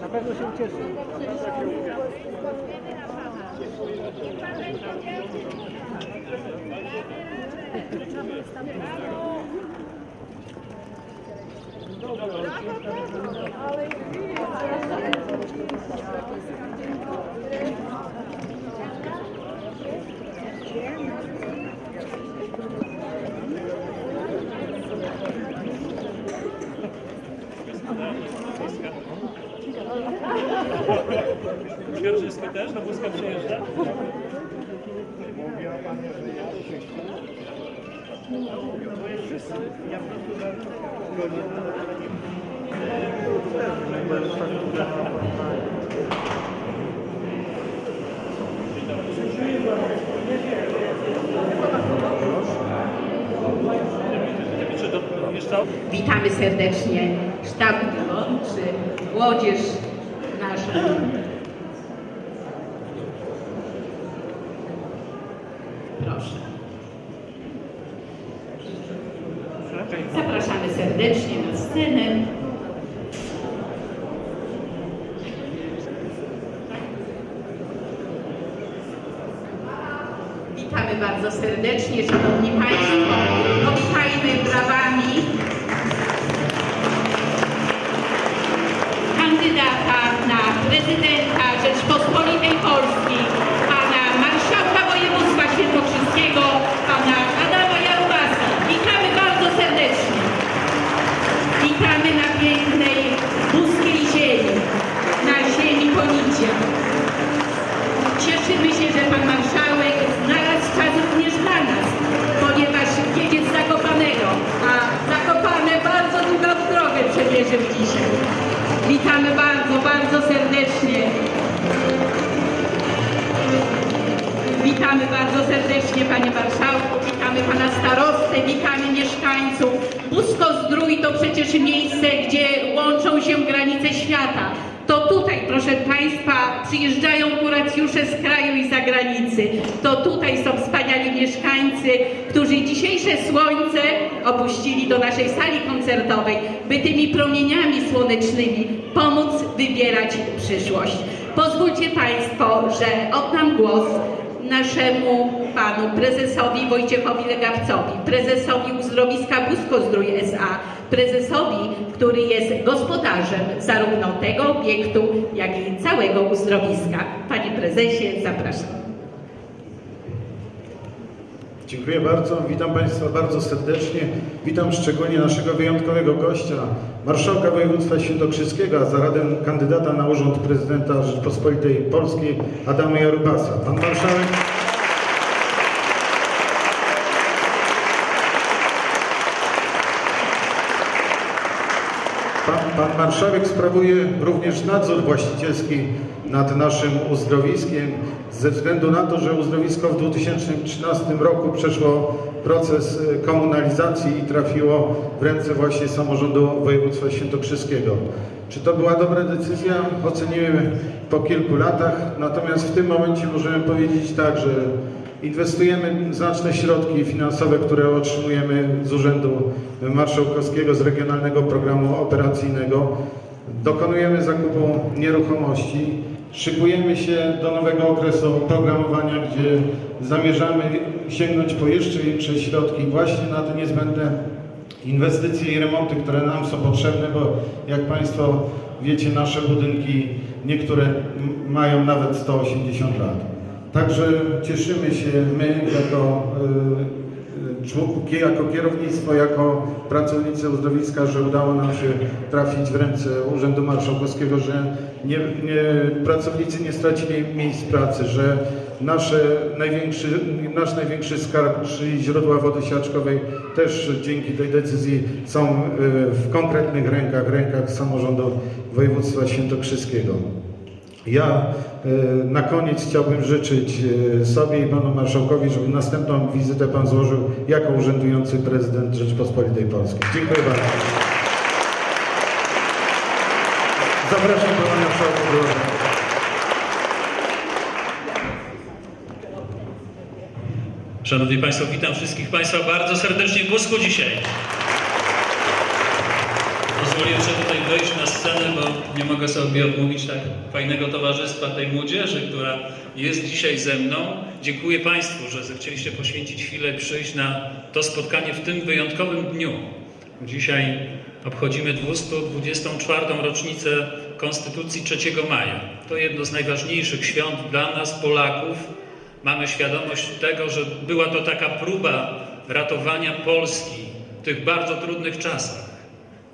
Na pewno się ucieszy. Skarżysko też do wózka przyjeżdża? Czy do, wiesz co? Witamy serdecznie sztab dorodczy, młodzież naszą. Słońce opuścili do naszej sali koncertowej, by tymi promieniami słonecznymi pomóc wybierać przyszłość. Pozwólcie Państwo, że oddam głos naszemu panu prezesowi Wojciechowi Legawcowi, prezesowi uzdrowiska Busko-Zdrój S.A., prezesowi, który jest gospodarzem zarówno tego obiektu, jak i całego uzdrowiska. Panie prezesie, zapraszam. Dziękuję bardzo. Witam Państwa bardzo serdecznie. Witam szczególnie naszego wyjątkowego gościa, marszałka województwa świętokrzyskiego, a zarazem kandydata na urząd prezydenta Rzeczpospolitej Polskiej Adama Jarubasa. Pan marszałek. Pan, marszałek sprawuje również nadzór właścicielski nad naszym uzdrowiskiem ze względu na to, że uzdrowisko w 2013 roku przeszło proces e, komunalizacji i trafiło w ręce właśnie samorządu województwa świętokrzyskiego. Czy to była dobra decyzja? Ocenimy po kilku latach. Natomiast w tym momencie możemy powiedzieć tak, że Inwestujemy znaczne środki finansowe, które otrzymujemy z Urzędu Marszałkowskiego, z Regionalnego Programu Operacyjnego. Dokonujemy zakupu nieruchomości. Szykujemy się do nowego okresu programowania, gdzie zamierzamy sięgnąć po jeszcze większe środki właśnie na te niezbędne inwestycje i remonty, które nam są potrzebne, bo jak Państwo wiecie, nasze budynki niektóre mają nawet 180 lat. Także cieszymy się my jako, y, y, jako kierownictwo, jako pracownicy uzdrowiska, że udało nam się trafić w ręce Urzędu Marszałkowskiego, że nie, nie, pracownicy nie stracili miejsc pracy, że nasze największy, nasz największy skarb, czyli źródła wody siaczkowej też dzięki tej decyzji są y, w konkretnych rękach, rękach samorządu województwa świętokrzyskiego. Ja na koniec chciałbym życzyć e, sobie i panu marszałkowi, żeby następną wizytę pan złożył jako urzędujący prezydent Rzeczpospolitej Polskiej. Dziękuję bardzo. Zapraszam pana marszałka Szanowni Państwo, witam wszystkich Państwa bardzo serdecznie w Busku dzisiaj. pozwoliłem sobie tutaj wejść na scenę, bo nie mogę sobie odmówić tak fajnego towarzystwa tej młodzieży, która jest dzisiaj ze mną. Dziękuję Państwu, że zechcieliście poświęcić chwilę przyjść na to spotkanie w tym wyjątkowym dniu. Dzisiaj obchodzimy 224. rocznicę Konstytucji 3 maja. To jedno z najważniejszych świąt dla nas, Polaków. Mamy świadomość tego, że była to taka próba ratowania Polski w tych bardzo trudnych czasach.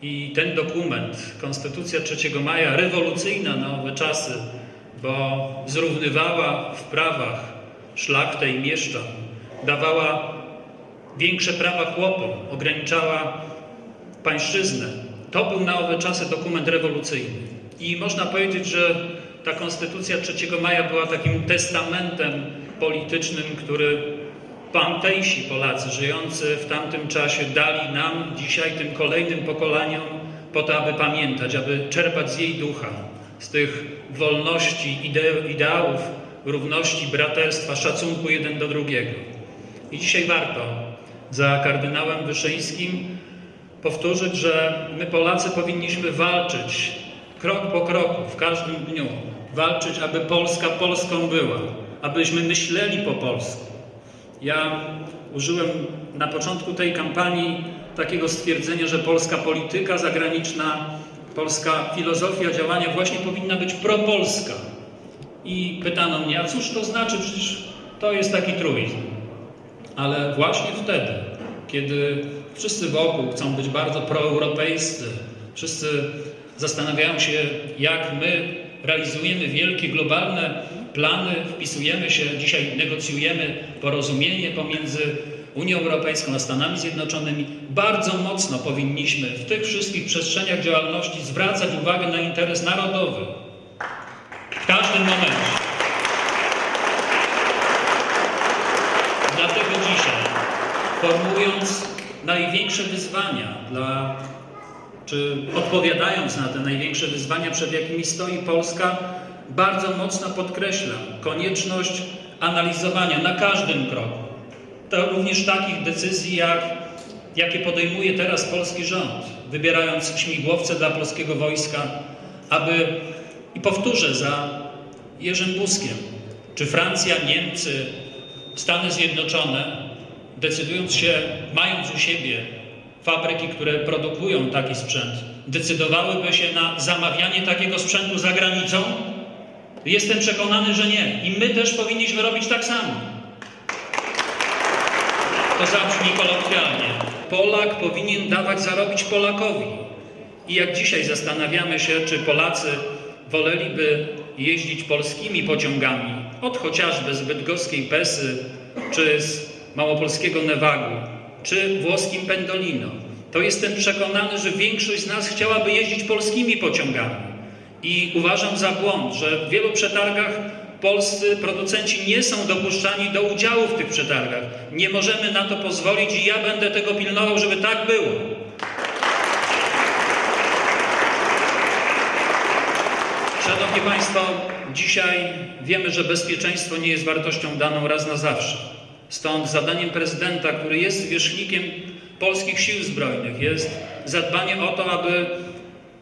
I ten dokument, Konstytucja 3 maja, rewolucyjna na owe czasy, bo zrównywała w prawach szlachtę i mieszczan, dawała większe prawa chłopom, ograniczała pańszczyznę. To był na owe czasy dokument rewolucyjny. I można powiedzieć, że ta Konstytucja 3 maja była takim testamentem politycznym, który tamtejsi Polacy żyjący w tamtym czasie dali nam, dzisiaj, tym kolejnym pokoleniom, po to, aby pamiętać, aby czerpać z jej ducha, z tych wolności, ide ideałów, równości, braterstwa, szacunku jeden do drugiego. I dzisiaj warto za kardynałem Wyszyńskim powtórzyć, że my Polacy powinniśmy walczyć krok po kroku, w każdym dniu, walczyć, aby Polska Polską była, abyśmy myśleli po polsku. Ja użyłem na początku tej kampanii takiego stwierdzenia, że polska polityka zagraniczna, polska filozofia działania właśnie powinna być propolska. I pytano mnie, a cóż to znaczy? Przecież to jest taki truizm. Ale właśnie wtedy, kiedy wszyscy wokół chcą być bardzo proeuropejscy, wszyscy zastanawiają się, jak my realizujemy wielkie globalne plany, wpisujemy się, dzisiaj negocjujemy porozumienie pomiędzy Unią Europejską a Stanami Zjednoczonymi. Bardzo mocno powinniśmy w tych wszystkich przestrzeniach działalności zwracać uwagę na interes narodowy. W każdym momencie. Dlatego dzisiaj, formułując największe wyzwania dla, czy odpowiadając na te największe wyzwania, przed jakimi stoi Polska, bardzo mocno podkreślam konieczność analizowania na każdym kroku. To również takich decyzji, jak, jakie podejmuje teraz polski rząd, wybierając śmigłowce dla polskiego wojska, aby, i powtórzę za Jerzym Buzkiem, czy Francja, Niemcy, Stany Zjednoczone, decydując się, mając u siebie fabryki, które produkują taki sprzęt, decydowałyby się na zamawianie takiego sprzętu za granicą? Jestem przekonany, że nie. I my też powinniśmy robić tak samo. To zabrzmi kolokwialnie. Polak powinien dawać zarobić Polakowi. I jak dzisiaj zastanawiamy się, czy Polacy woleliby jeździć polskimi pociągami, od chociażby z bydgoskiej Pesy, czy z małopolskiego Newagu, czy włoskim Pendolino, to jestem przekonany, że większość z nas chciałaby jeździć polskimi pociągami. I uważam za błąd, że w wielu przetargach polscy producenci nie są dopuszczani do udziału w tych przetargach. Nie możemy na to pozwolić i ja będę tego pilnował, żeby tak było. Szanowni Państwo, dzisiaj wiemy, że bezpieczeństwo nie jest wartością daną raz na zawsze. Stąd zadaniem prezydenta, który jest zwierzchnikiem polskich sił zbrojnych, jest zadbanie o to, aby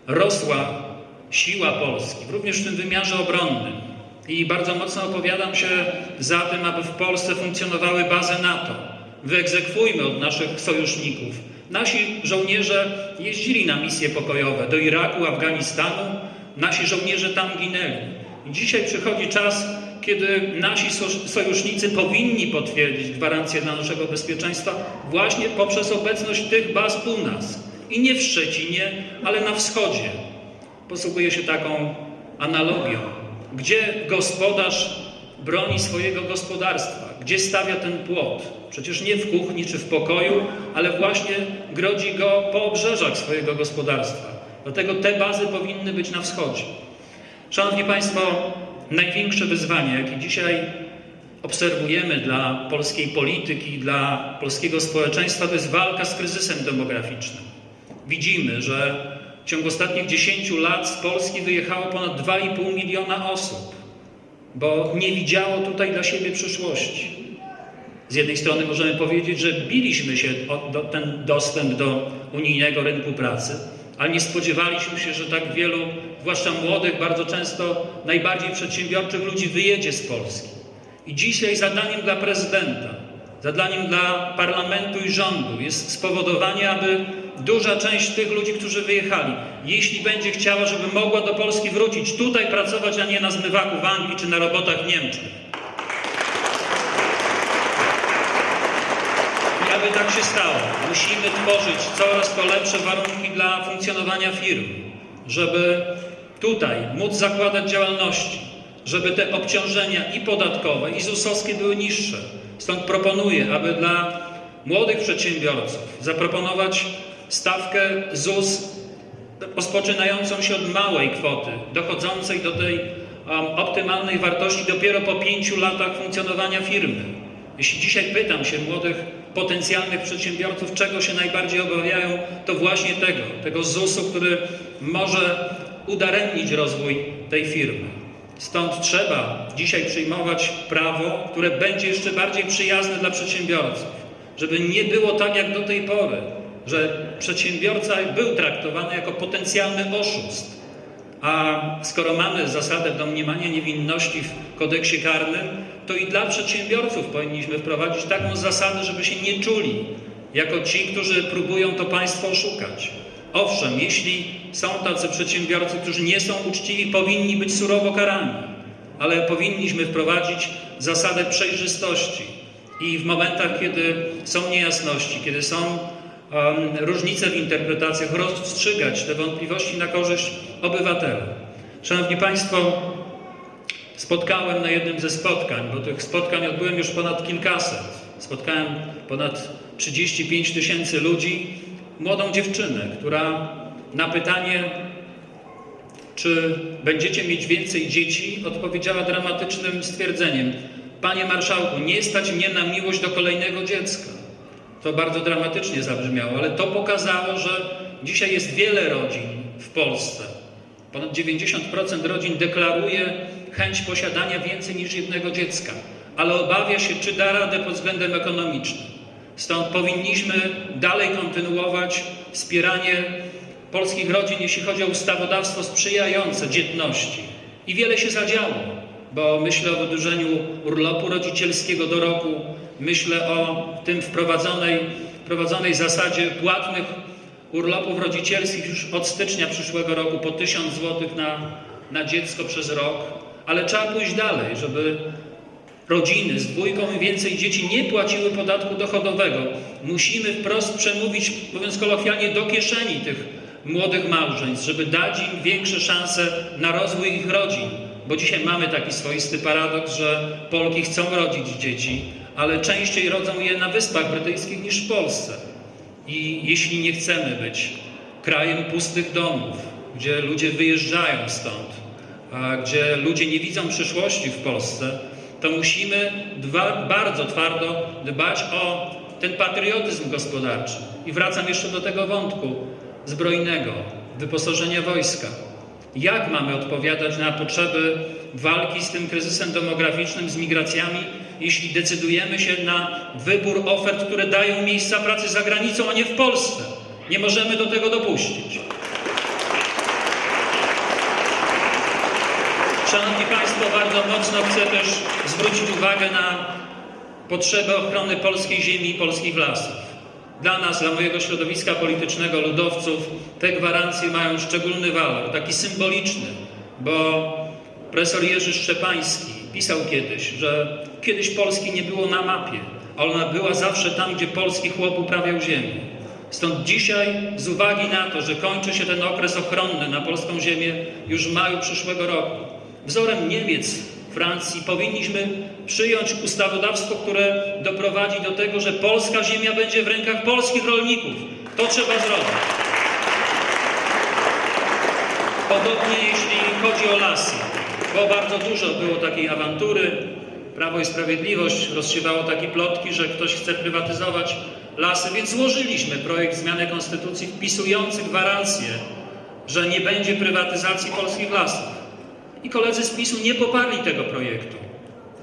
rosła siła Polski, również w tym wymiarze obronnym. I bardzo mocno opowiadam się za tym, aby w Polsce funkcjonowały bazy NATO. Wyegzekwujmy od naszych sojuszników. Nasi żołnierze jeździli na misje pokojowe do Iraku, Afganistanu. Nasi żołnierze tam ginęli. I dzisiaj przychodzi czas, kiedy nasi sojusznicy powinni potwierdzić gwarancję dla naszego bezpieczeństwa właśnie poprzez obecność tych baz u nas. I nie w Szczecinie, ale na wschodzie. Posługuje się taką analogią. Gdzie gospodarz broni swojego gospodarstwa? Gdzie stawia ten płot? Przecież nie w kuchni czy w pokoju, ale właśnie grodzi go po obrzeżach swojego gospodarstwa. Dlatego te bazy powinny być na wschodzie. Szanowni Państwo, największe wyzwanie, jakie dzisiaj obserwujemy dla polskiej polityki, dla polskiego społeczeństwa, to jest walka z kryzysem demograficznym. Widzimy, że w ciągu ostatnich 10 lat z Polski wyjechało ponad 2,5 miliona osób, bo nie widziało tutaj dla siebie przyszłości. Z jednej strony możemy powiedzieć, że biliśmy się o ten dostęp do unijnego rynku pracy, ale nie spodziewaliśmy się, że tak wielu, zwłaszcza młodych, bardzo często najbardziej przedsiębiorczych ludzi wyjedzie z Polski. I dzisiaj zadaniem dla prezydenta, zadaniem dla parlamentu i rządu jest spowodowanie, aby duża część tych ludzi, którzy wyjechali, jeśli będzie chciała, żeby mogła do Polski wrócić, tutaj pracować, a nie na zmywaku w Anglii czy na robotach w Niemczech. I aby tak się stało, musimy tworzyć coraz to lepsze warunki dla funkcjonowania firm, żeby tutaj móc zakładać działalności, żeby te obciążenia i podatkowe, i ZUS-owskie były niższe. Stąd proponuję, aby dla młodych przedsiębiorców zaproponować stawkę ZUS rozpoczynającą się od małej kwoty, dochodzącej do tej um, optymalnej wartości dopiero po pięciu latach funkcjonowania firmy. Jeśli dzisiaj pytam się młodych potencjalnych przedsiębiorców, czego się najbardziej obawiają, to właśnie tego, tego ZUS-u, który może udaremnić rozwój tej firmy. Stąd trzeba dzisiaj przyjmować prawo, które będzie jeszcze bardziej przyjazne dla przedsiębiorców, żeby nie było tak jak do tej pory, że przedsiębiorca był traktowany jako potencjalny oszust. A skoro mamy zasadę domniemania niewinności w kodeksie karnym, to i dla przedsiębiorców powinniśmy wprowadzić taką zasadę, żeby się nie czuli jako ci, którzy próbują to państwo oszukać. Owszem, jeśli są tacy przedsiębiorcy, którzy nie są uczciwi, powinni być surowo karani, ale powinniśmy wprowadzić zasadę przejrzystości i w momentach, kiedy są niejasności, kiedy są um, różnice w interpretacjach, rozstrzygać te wątpliwości na korzyść obywatela. Szanowni Państwo, spotkałem na jednym ze spotkań, bo tych spotkań odbyłem już ponad kilkaset. Spotkałem ponad 35 tysięcy ludzi, młodą dziewczynę, która na pytanie, czy będziecie mieć więcej dzieci, odpowiedziała dramatycznym stwierdzeniem: Panie marszałku, nie stać mnie na miłość do kolejnego dziecka. To bardzo dramatycznie zabrzmiało, ale to pokazało, że dzisiaj jest wiele rodzin w Polsce. Ponad 90% rodzin deklaruje chęć posiadania więcej niż jednego dziecka, ale obawia się, czy da radę pod względem ekonomicznym. Stąd powinniśmy dalej kontynuować wspieranie polskich rodzin, jeśli chodzi o ustawodawstwo sprzyjające dzietności. I wiele się zadziało, bo myślę o wydłużeniu urlopu rodzicielskiego do roku, myślę o tym wprowadzonej, wprowadzonej zasadzie płatnych urlopów rodzicielskich już od stycznia przyszłego roku po 1000 zł na, na dziecko przez rok, ale trzeba pójść dalej, żeby rodziny z dwójką i więcej dzieci nie płaciły podatku dochodowego. Musimy wprost przemówić, mówiąc kolokwialnie, do kieszeni tych młodych małżeństw, żeby dać im większe szanse na rozwój ich rodzin. Bo dzisiaj mamy taki swoisty paradoks, że Polki chcą rodzić dzieci, ale częściej rodzą je na Wyspach Brytyjskich niż w Polsce. I jeśli nie chcemy być krajem pustych domów, gdzie ludzie wyjeżdżają stąd, gdzie ludzie nie widzą przyszłości w Polsce, to musimy dwa, bardzo twardo dbać o ten patriotyzm gospodarczy. I wracam jeszcze do tego wątku zbrojnego, wyposażenia wojska. Jak mamy odpowiadać na potrzeby walki z tym kryzysem demograficznym, z migracjami, jeśli decydujemy się na wybór ofert, które dają miejsca pracy za granicą, a nie w Polsce? Nie możemy do tego dopuścić. Szanowni Państwo, bardzo mocno chcę też zwrócić uwagę na potrzebę ochrony polskiej ziemi i polskich lasów. Dla nas, dla mojego środowiska politycznego, ludowców, te gwarancje mają szczególny walor, taki symboliczny, bo profesor Jerzy Szczepański pisał kiedyś, że kiedyś Polski nie było na mapie, a ona była zawsze tam, gdzie polski chłop uprawiał ziemię. Stąd dzisiaj, z uwagi na to, że kończy się ten okres ochronny na polską ziemię już w maju przyszłego roku, wzorem Niemiec, Francji, powinniśmy przyjąć ustawodawstwo, które doprowadzi do tego, że polska ziemia będzie w rękach polskich rolników. To trzeba zrobić. Podobnie jeśli chodzi o lasy, bo bardzo dużo było takiej awantury. Prawo i Sprawiedliwość rozsiewało takie plotki, że ktoś chce prywatyzować lasy, więc złożyliśmy projekt zmiany konstytucji wpisujący gwarancję, że nie będzie prywatyzacji polskich lasów. I koledzy z PiSu nie poparli tego projektu,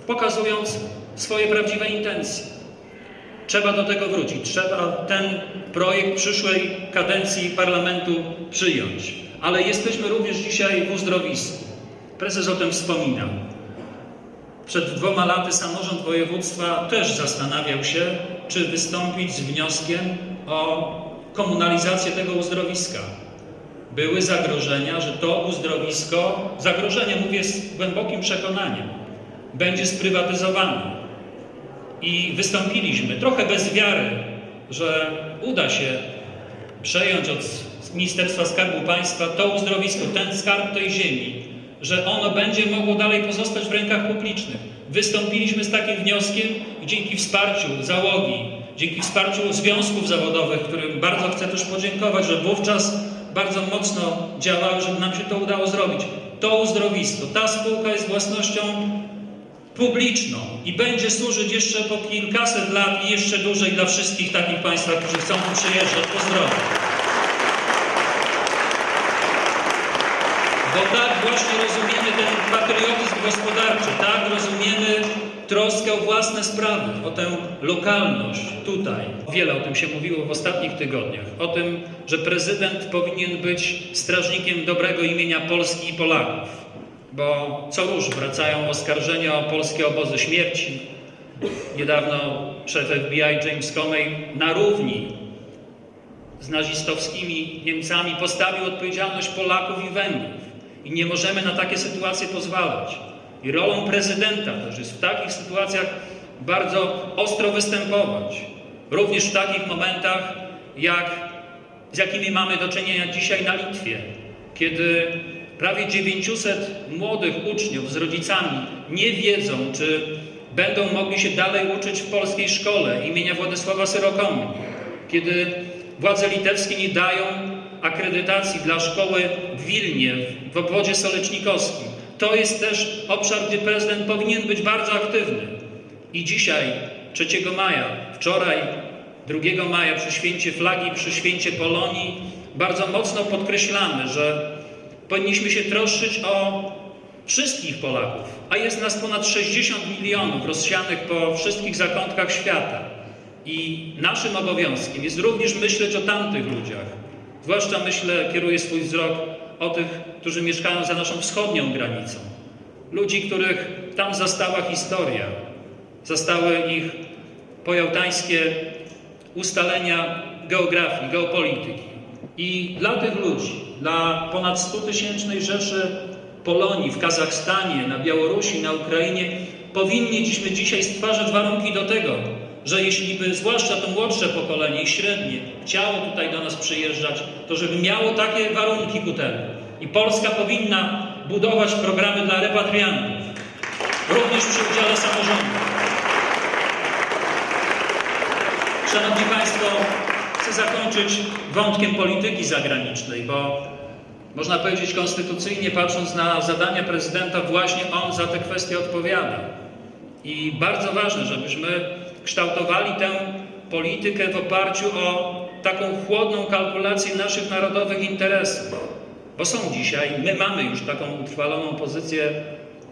pokazując swoje prawdziwe intencje. Trzeba do tego wrócić. Trzeba ten projekt przyszłej kadencji parlamentu przyjąć. Ale jesteśmy również dzisiaj w uzdrowisku. Prezes o tym wspominał. Przed dwoma laty samorząd województwa też zastanawiał się, czy wystąpić z wnioskiem o komunalizację tego uzdrowiska. Były zagrożenia, że to uzdrowisko, zagrożenie mówię z głębokim przekonaniem, będzie sprywatyzowane. I wystąpiliśmy trochę bez wiary, że uda się przejąć od Ministerstwa Skarbu Państwa to uzdrowisko, ten skarb tej ziemi, że ono będzie mogło dalej pozostać w rękach publicznych. Wystąpiliśmy z takim wnioskiem i dzięki wsparciu załogi, dzięki wsparciu związków zawodowych, którym bardzo chcę też podziękować, że wówczas bardzo mocno działały, żeby nam się to udało zrobić. To uzdrowisko, ta spółka jest własnością publiczną i będzie służyć jeszcze po kilkaset lat i jeszcze dłużej dla wszystkich takich Państwa, którzy chcą tu przyjeżdżać. Pozdrawiam. Bo tak właśnie rozumiemy ten patriotyzm gospodarczy, tak rozumiemy troskę o własne sprawy, o tę lokalność tutaj. Wiele o tym się mówiło w ostatnich tygodniach. O tym, że prezydent powinien być strażnikiem dobrego imienia Polski i Polaków. Bo co róż wracają oskarżenia o polskie obozy śmierci. Niedawno szef FBI James Comey na równi z nazistowskimi Niemcami postawił odpowiedzialność Polaków i Węgrów. I nie możemy na takie sytuacje pozwalać. I rolą prezydenta też jest w takich sytuacjach bardzo ostro występować. Również w takich momentach, jak, z jakimi mamy do czynienia dzisiaj na Litwie, kiedy prawie 900 młodych uczniów z rodzicami nie wiedzą, czy będą mogli się dalej uczyć w polskiej szkole imienia Władysława Syrokomy, kiedy władze litewskie nie dają akredytacji dla szkoły w Wilnie, w obwodzie solecznikowskim. To jest też obszar, gdzie prezydent powinien być bardzo aktywny. I dzisiaj, 3 maja, wczoraj, 2 maja przy święcie flagi, przy święcie Polonii, bardzo mocno podkreślamy, że powinniśmy się troszczyć o wszystkich Polaków, a jest nas ponad 60 milionów rozsianych po wszystkich zakątkach świata. I naszym obowiązkiem jest również myśleć o tamtych ludziach. Zwłaszcza myślę, kieruję swój wzrok o tych, którzy mieszkają za naszą wschodnią granicą. Ludzi, których tam zastała historia, zastały ich pojałtańskie ustalenia geografii, geopolityki. I dla tych ludzi, dla ponad 100 tysięcznej Rzeszy Polonii w Kazachstanie, na Białorusi, na Ukrainie, powinniśmy dzisiaj stwarzać warunki do tego, że jeśli by, zwłaszcza to młodsze pokolenie i średnie, chciało tutaj do nas przyjeżdżać, to żeby miało takie warunki ku temu. I Polska powinna budować programy dla repatriantów, również przy udziale samorządu. Szanowni Państwo, chcę zakończyć wątkiem polityki zagranicznej, bo można powiedzieć konstytucyjnie, patrząc na zadania prezydenta, właśnie on za te kwestie odpowiada. I bardzo ważne, żebyśmy kształtowali tę politykę w oparciu o taką chłodną kalkulację naszych narodowych interesów. Bo są dzisiaj, my mamy już taką utrwaloną pozycję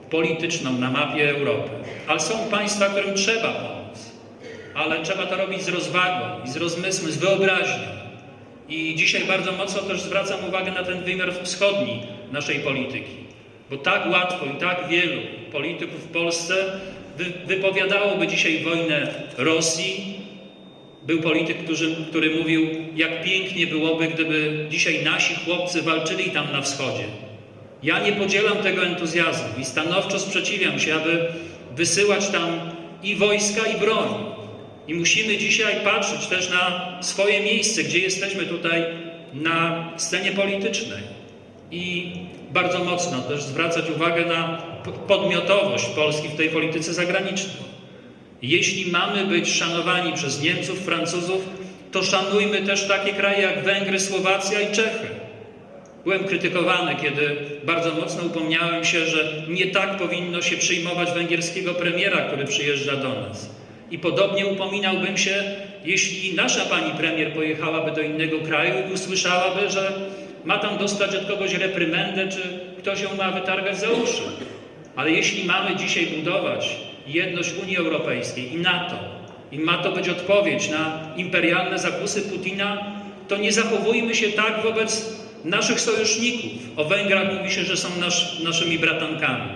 polityczną na mapie Europy, ale są państwa, którym trzeba pomóc. Ale trzeba to robić z rozwagą i z rozmysłem, z wyobraźnią. I dzisiaj bardzo mocno też zwracam uwagę na ten wymiar wschodni naszej polityki. Bo tak łatwo i tak wielu polityków w Polsce wypowiadałoby dzisiaj wojnę Rosji. Był polityk, który, który mówił, jak pięknie byłoby, gdyby dzisiaj nasi chłopcy walczyli tam na wschodzie. Ja nie podzielam tego entuzjazmu i stanowczo sprzeciwiam się, aby wysyłać tam i wojska, i broń. I musimy dzisiaj patrzeć też na swoje miejsce, gdzie jesteśmy tutaj na scenie politycznej. I bardzo mocno też zwracać uwagę na podmiotowość Polski w tej polityce zagranicznej. Jeśli mamy być szanowani przez Niemców, Francuzów, to szanujmy też takie kraje jak Węgry, Słowacja i Czechy. Byłem krytykowany, kiedy bardzo mocno upomniałem się, że nie tak powinno się przyjmować węgierskiego premiera, który przyjeżdża do nas. I podobnie upominałbym się, jeśli nasza pani premier pojechałaby do innego kraju i usłyszałaby, że ma tam dostać od kogoś reprymendę, czy ktoś ją ma wytargać za uszy. Ale jeśli mamy dzisiaj budować jedność Unii Europejskiej i NATO, i ma to być odpowiedź na imperialne zakusy Putina, to nie zachowujmy się tak wobec naszych sojuszników. O Węgrach mówi się, że są nasz, naszymi bratankami.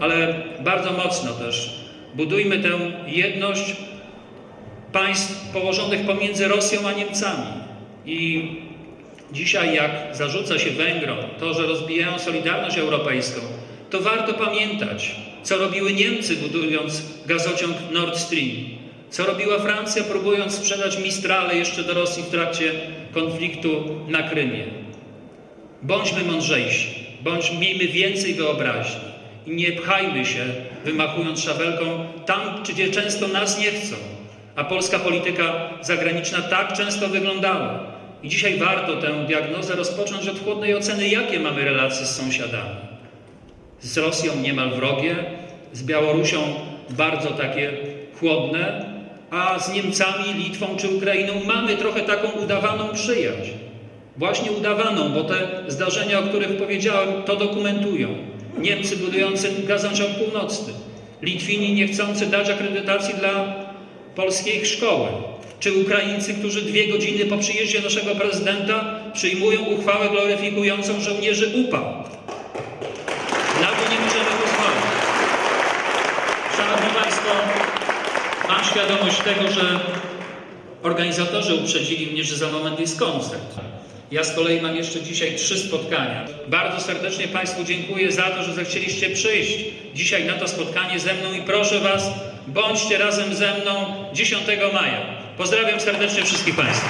Ale bardzo mocno też budujmy tę jedność państw położonych pomiędzy Rosją a Niemcami. I dzisiaj, jak zarzuca się Węgrom to, że rozbijają Solidarność Europejską, to warto pamiętać, co robiły Niemcy budując gazociąg Nord Stream, co robiła Francja próbując sprzedać Mistrale jeszcze do Rosji w trakcie konfliktu na Krymie. Bądźmy mądrzejsi, bądź miejmy więcej wyobraźni i nie pchajmy się, wymachując szabelką tam, gdzie często nas nie chcą. A polska polityka zagraniczna tak często wyglądała. I dzisiaj warto tę diagnozę rozpocząć od chłodnej oceny, jakie mamy relacje z sąsiadami. Z Rosją niemal wrogie, z Białorusią bardzo takie chłodne, a z Niemcami, Litwą czy Ukrainą mamy trochę taką udawaną przyjaźń. Właśnie udawaną, bo te zdarzenia, o których powiedziałem, to dokumentują. Niemcy budujący gazociąg północny, Litwini nie chcący dać akredytacji dla polskiej szkoły, czy Ukraińcy, którzy dwie godziny po przyjeździe naszego prezydenta przyjmują uchwałę gloryfikującą żołnierzy UPA. Na to nie możemy pozwolić. Szanowni Państwo, mam świadomość tego, że organizatorzy uprzedzili mnie, że za moment jest koncert. Ja z kolei mam jeszcze dzisiaj trzy spotkania. Bardzo serdecznie Państwu dziękuję za to, że zechcieliście przyjść dzisiaj na to spotkanie ze mną i proszę Was, bądźcie razem ze mną 10 maja. Pozdrawiam serdecznie wszystkich Państwa.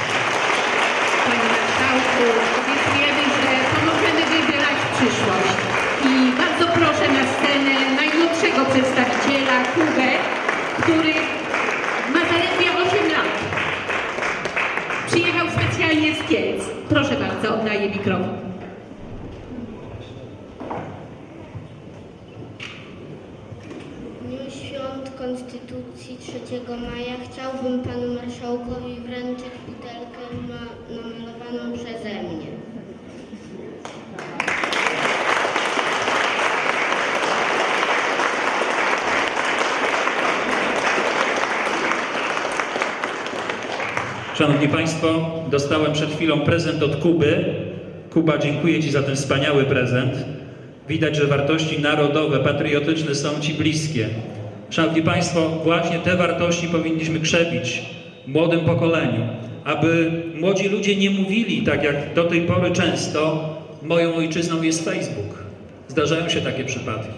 Panie Marszałku, obiecujemy, że pomożemy wybierać przyszłość. I bardzo proszę na scenę najmłodszego przedstawiciela Kubę, który ma zaledwie 8 lat. Przyjechał specjalnie z Kielc. Proszę bardzo, oddaję mikrofon. W dniu świąt Konstytucji 3 maja chciałbym panu marszałkowi wręczyć butelkę ma- namalowaną przeze mnie. Szanowni Państwo, dostałem przed chwilą prezent od Kuby. Kuba, dziękuję Ci za ten wspaniały prezent. Widać, że wartości narodowe, patriotyczne są Ci bliskie. Szanowni Państwo, właśnie te wartości powinniśmy krzepić młodym pokoleniu, aby młodzi ludzie nie mówili tak jak do tej pory często, moją ojczyzną jest Facebook. Zdarzają się takie przypadki.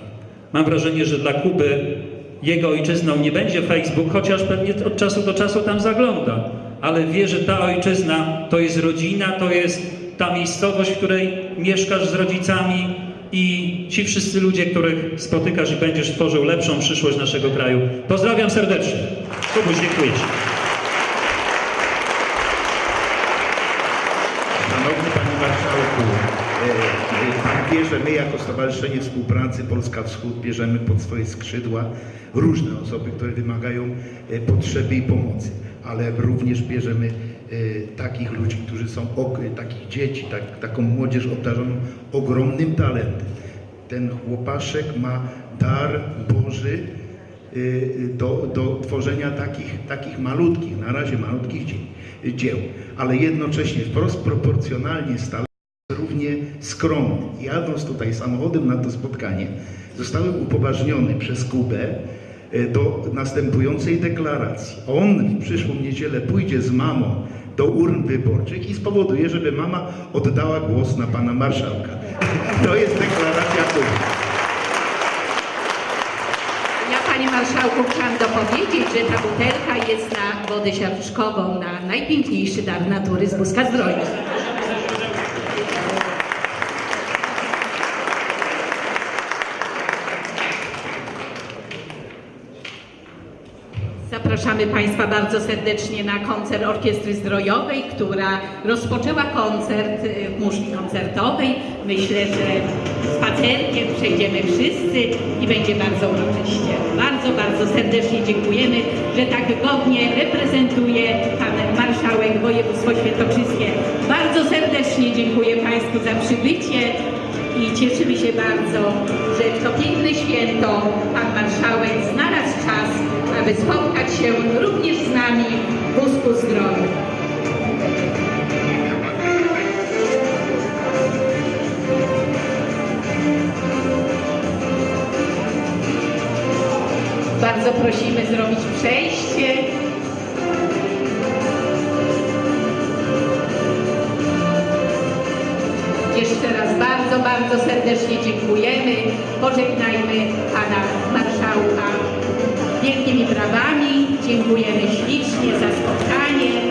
Mam wrażenie, że dla Kuby jego ojczyzną nie będzie Facebook, chociaż pewnie od czasu do czasu tam zagląda, ale wie, że ta ojczyzna to jest rodzina, to jest ta miejscowość, w której mieszkasz z rodzicami i ci wszyscy ludzie, których spotykasz i będziesz tworzył lepszą przyszłość naszego kraju. Pozdrawiam serdecznie. Kubuś, dziękuję Ci. Szanowny Panie Marszałku, e, e, Pan wie, że my jako Stowarzyszenie Współpracy Polska Wschód bierzemy pod swoje skrzydła różne osoby, które wymagają e, potrzeby i pomocy, ale również bierzemy e, takich ludzi, którzy są, takich dzieci, tak, taką młodzież obdarzoną ogromnym talentem. Ten chłopaszek ma dar Boży y, do, do tworzenia takich, takich malutkich, na razie malutkich dzie- dzieł, ale jednocześnie wprost proporcjonalnie stale równie skromny. Jadąc tutaj samochodem na to spotkanie, zostałem upoważniony przez Kubę do następującej deklaracji. On w przyszłą niedzielę pójdzie z mamą do urn wyborczych i spowoduje, żeby mama oddała głos na pana marszałka. To jest deklaracja. Ja, panie marszałku, chciałam dopowiedzieć, że ta butelka jest na wodę siarczkową, na najpiękniejszy dar natury z Buzka Zdroju. Zapraszamy Państwa bardzo serdecznie na koncert Orkiestry Zdrojowej, która rozpoczęła koncert y, w muszli koncertowej. Myślę, że spacerkiem przejdziemy wszyscy i będzie bardzo uroczyście. Bardzo, bardzo serdecznie dziękujemy, że tak godnie reprezentuje Pan Marszałek Województwo Świętokrzyskie. Bardzo serdecznie dziękuję Państwu za przybycie. I cieszymy się bardzo, że w to piękne święto Pan Marszałek znalazł czas, aby spotkać się również z nami w Busku Zdrowiu. Bardzo prosimy zrobić przejście. Bardzo, serdecznie dziękujemy. Pożegnajmy Pana Marszałka wielkimi brawami. Dziękujemy ślicznie za spotkanie.